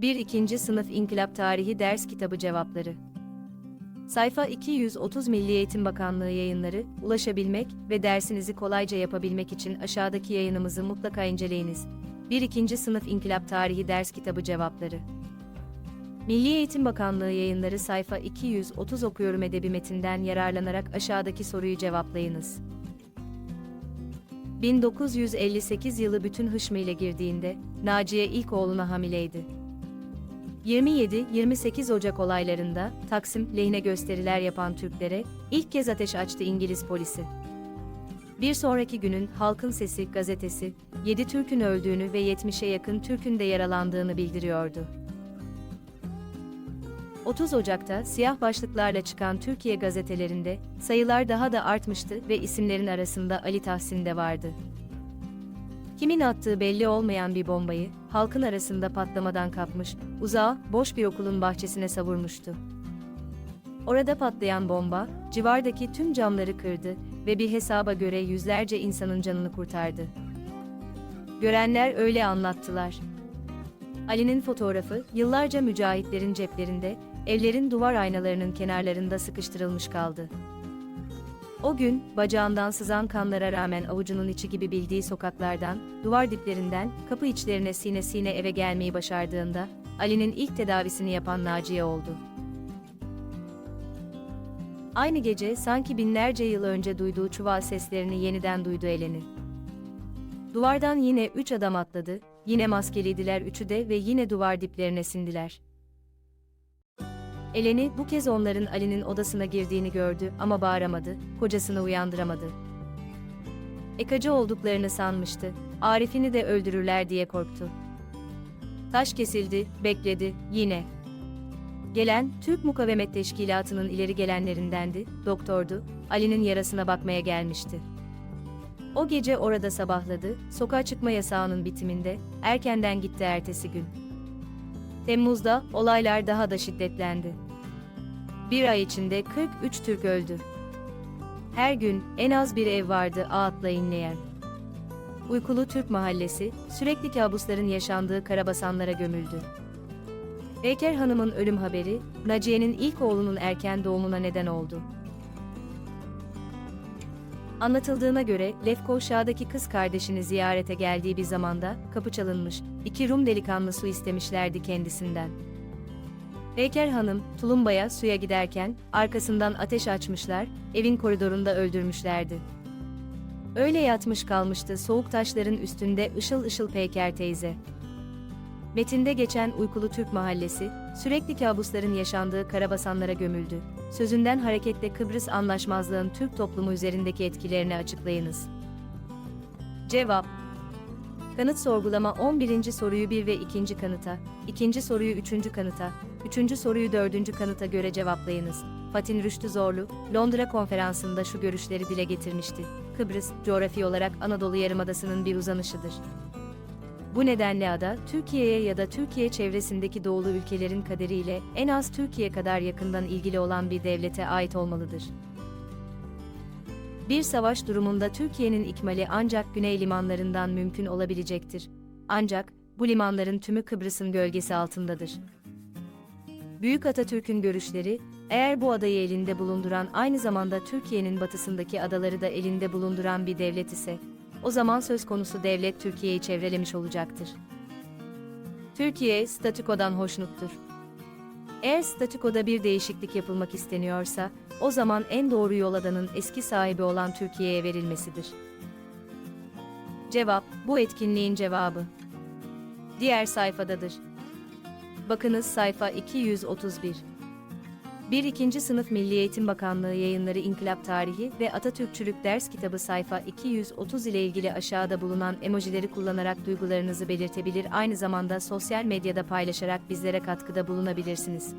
1. 2. Sınıf İnkılap Tarihi Ders Kitabı Cevapları Sayfa 230 Milli Eğitim Bakanlığı yayınları, ulaşabilmek ve dersinizi kolayca yapabilmek için aşağıdaki yayınımızı mutlaka inceleyiniz. 1. 2. Sınıf İnkılap Tarihi Ders Kitabı Cevapları Milli Eğitim Bakanlığı yayınları sayfa 230 okuyorum edebi metinden yararlanarak aşağıdaki soruyu cevaplayınız. 1958 yılı bütün hışmıyla girdiğinde, Naciye ilk oğluna hamileydi. 27-28 Ocak olaylarında Taksim lehine gösteriler yapan Türklere ilk kez ateş açtı İngiliz polisi. Bir sonraki günün Halkın Sesi gazetesi 7 Türk'ün öldüğünü ve 70'e yakın Türk'ün de yaralandığını bildiriyordu. 30 Ocak'ta siyah başlıklarla çıkan Türkiye gazetelerinde sayılar daha da artmıştı ve isimlerin arasında Ali Tahsin de vardı. Kimin attığı belli olmayan bir bombayı halkın arasında patlamadan kapmış, uzağa boş bir okulun bahçesine savurmuştu. Orada patlayan bomba civardaki tüm camları kırdı ve bir hesaba göre yüzlerce insanın canını kurtardı. Görenler öyle anlattılar. Ali'nin fotoğrafı yıllarca mücahitlerin ceplerinde, evlerin duvar aynalarının kenarlarında sıkıştırılmış kaldı. O gün, bacağından sızan kanlara rağmen avucunun içi gibi bildiği sokaklardan, duvar diplerinden, kapı içlerine sine sine eve gelmeyi başardığında, Ali'nin ilk tedavisini yapan Naciye oldu. Aynı gece sanki binlerce yıl önce duyduğu çuval seslerini yeniden duydu Eleni. Duvardan yine üç adam atladı, yine maskeliydiler üçü de ve yine duvar diplerine sindiler. Eleni bu kez onların Ali'nin odasına girdiğini gördü ama bağıramadı, kocasını uyandıramadı. Ekacı olduklarını sanmıştı, Arif'ini de öldürürler diye korktu. Taş kesildi, bekledi, yine. Gelen, Türk Mukavemet Teşkilatı'nın ileri gelenlerindendi, doktordu, Ali'nin yarasına bakmaya gelmişti. O gece orada sabahladı, sokağa çıkma yasağının bitiminde, erkenden gitti ertesi gün. Temmuz'da olaylar daha da şiddetlendi. Bir ay içinde 43 Türk öldü. Her gün en az bir ev vardı ağıtla inleyen. Uykulu Türk mahallesi sürekli kabusların yaşandığı karabasanlara gömüldü. Beyker Hanım'ın ölüm haberi, Naciye'nin ilk oğlunun erken doğumuna neden oldu. Anlatıldığına göre Lefko Şah'daki kız kardeşini ziyarete geldiği bir zamanda kapı çalınmış, iki Rum delikanlı su istemişlerdi kendisinden. Beyker Hanım, tulumbaya suya giderken arkasından ateş açmışlar, evin koridorunda öldürmüşlerdi. Öyle yatmış kalmıştı soğuk taşların üstünde ışıl ışıl Peyker teyze. Metinde geçen uykulu Türk mahallesi, sürekli kabusların yaşandığı karabasanlara gömüldü. Sözünden hareketle Kıbrıs Anlaşmazlığın Türk toplumu üzerindeki etkilerini açıklayınız. Cevap Kanıt sorgulama 11. soruyu 1 ve 2. kanıta, 2. soruyu 3. kanıta, 3. soruyu 4. kanıta göre cevaplayınız. Fatin Rüştü Zorlu, Londra konferansında şu görüşleri dile getirmişti. Kıbrıs, coğrafi olarak Anadolu Yarımadası'nın bir uzanışıdır. Bu nedenle ada, Türkiye'ye ya da Türkiye çevresindeki doğulu ülkelerin kaderiyle en az Türkiye kadar yakından ilgili olan bir devlete ait olmalıdır. Bir savaş durumunda Türkiye'nin ikmali ancak güney limanlarından mümkün olabilecektir. Ancak bu limanların tümü Kıbrıs'ın gölgesi altındadır. Büyük Atatürk'ün görüşleri, eğer bu adayı elinde bulunduran aynı zamanda Türkiye'nin batısındaki adaları da elinde bulunduran bir devlet ise, o zaman söz konusu devlet Türkiye'yi çevrelemiş olacaktır. Türkiye, statükodan hoşnuttur. Eğer statükoda bir değişiklik yapılmak isteniyorsa, o zaman en doğru yol adanın eski sahibi olan Türkiye'ye verilmesidir. Cevap, bu etkinliğin cevabı. Diğer sayfadadır. Bakınız sayfa 231. 1. 2. Sınıf Milli Eğitim Bakanlığı yayınları İnkılap Tarihi ve Atatürkçülük Ders Kitabı sayfa 230 ile ilgili aşağıda bulunan emojileri kullanarak duygularınızı belirtebilir aynı zamanda sosyal medyada paylaşarak bizlere katkıda bulunabilirsiniz.